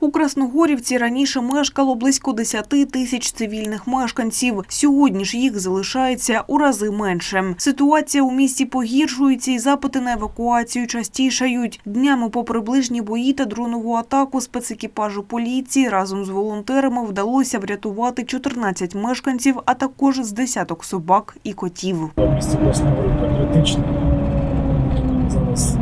У Красногорівці раніше мешкало близько 10 тисяч цивільних мешканців. Сьогодні ж їх залишається у рази менше. Ситуація у місті погіршується і запити на евакуацію частішають. Днями, попри ближні бої та дронову атаку спецекіпажу поліції, разом з волонтерами вдалося врятувати 14 мешканців, а також з десяток собак і котів. Місті Красногорівка критична. Зараз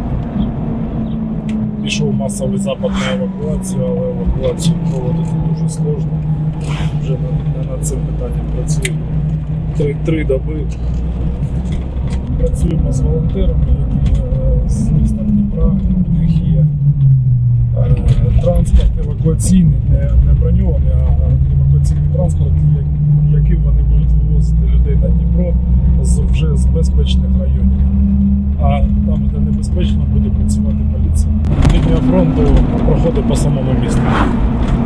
пішов масовий запит на евакуацію, але евакуацію проводити дуже сложно. Вже не, не над цим питанням працюємо. Три, три доби працюємо з волонтерами, які е, з міста Дніпра, у них є е, транспорт евакуаційний, не, не броньований, а евакуаційний транспорт, яким вони будуть вивозити людей на Дніпро з вже з безпечних районів. А фронту проходить по самому місту.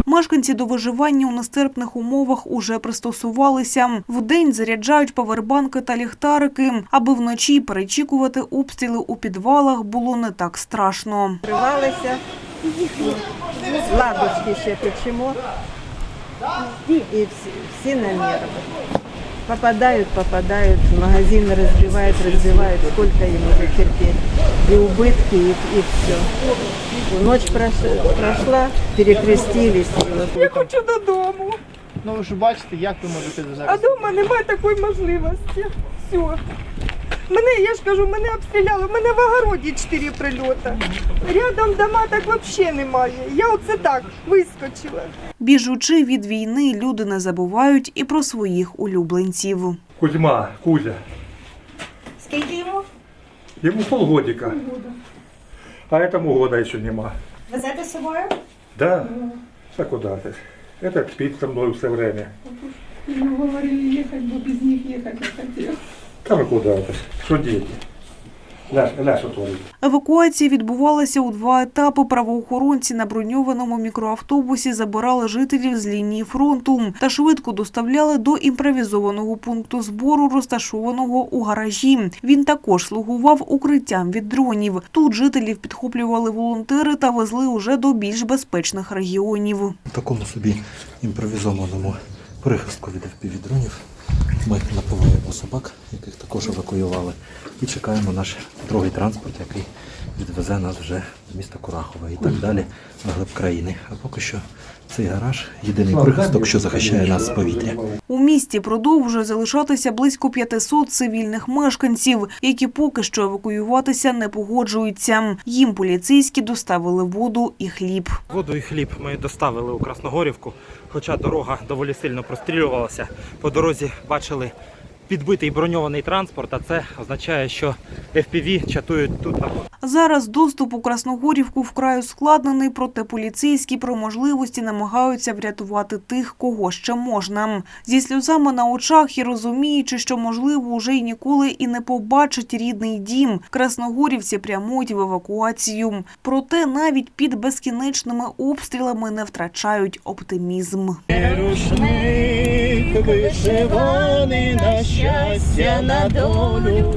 Мешканці до виживання у нестерпних умовах уже пристосувалися. Вдень заряджають павербанки та ліхтарики, аби вночі перечікувати обстріли у підвалах було не так страшно. Тривалися, ладушки ще печемо. І всі, всі на нервы. Попадают, попадают, магазины разбивают, разбивают. Сколько им уже терпеть? И убытки, и, и все. Ночь прош- прошла, перекрестились. Я хочу додому, Ну ви ж бачите, як ви можете а дома немає такої можливості. Все. Мене, я ж кажу, мене обстріляли, в мене в огороді чотири прильоти. Рядом дома так взагалі немає. Я оце так вискочила. Біжучи від війни, люди не забувають і про своїх улюбленців. Кузьма, Кузя. Скільки йому? Ему полгодика. А этому года еще нема. Везете з собою? Да? А куда ты? Этот спит со мной все время. Ну, говорили ехать, но без них ехать не хотел. Там и куда ты? Что дети? Ляж, ляж творить. Евакуація відбувалася у два етапи. Правоохоронці на броньованому мікроавтобусі забирали жителів з лінії фронту та швидко доставляли до імпровізованого пункту збору, розташованого у гаражі. Він також слугував укриттям від дронів. Тут жителів підхоплювали волонтери та везли уже до більш безпечних регіонів. В такому собі імпровізованому прихистку від FPV-дронів ми напиваємо собак, яких також евакуювали, і чекаємо наш другий транспорт, який відвезе нас вже до міста Курахове і так далі на глиб країни. А поки що цей гараж єдиний прихисток, що захищає нас з повітря. У місті продовжує залишатися близько 500 цивільних мешканців, які поки що евакуюватися не погоджуються. Їм поліцейські доставили воду і хліб. Воду і хліб ми доставили у Красногорівку, хоча дорога доволі сильно прострілювалася. По дорозі бачили підбитий броньований транспорт, а це означає, що FPV чатують тут Зараз доступ у Красногорівку вкрай ускладнений, проте поліцейські про можливості намагаються врятувати тих, кого ще можна. Зі сльозами на очах і розуміючи, що можливо уже й ніколи і не побачать рідний дім. Красногорівці прямують в евакуацію. Проте навіть під безкінечними обстрілами не втрачають оптимізм. Вишиваний на щастя, на долю.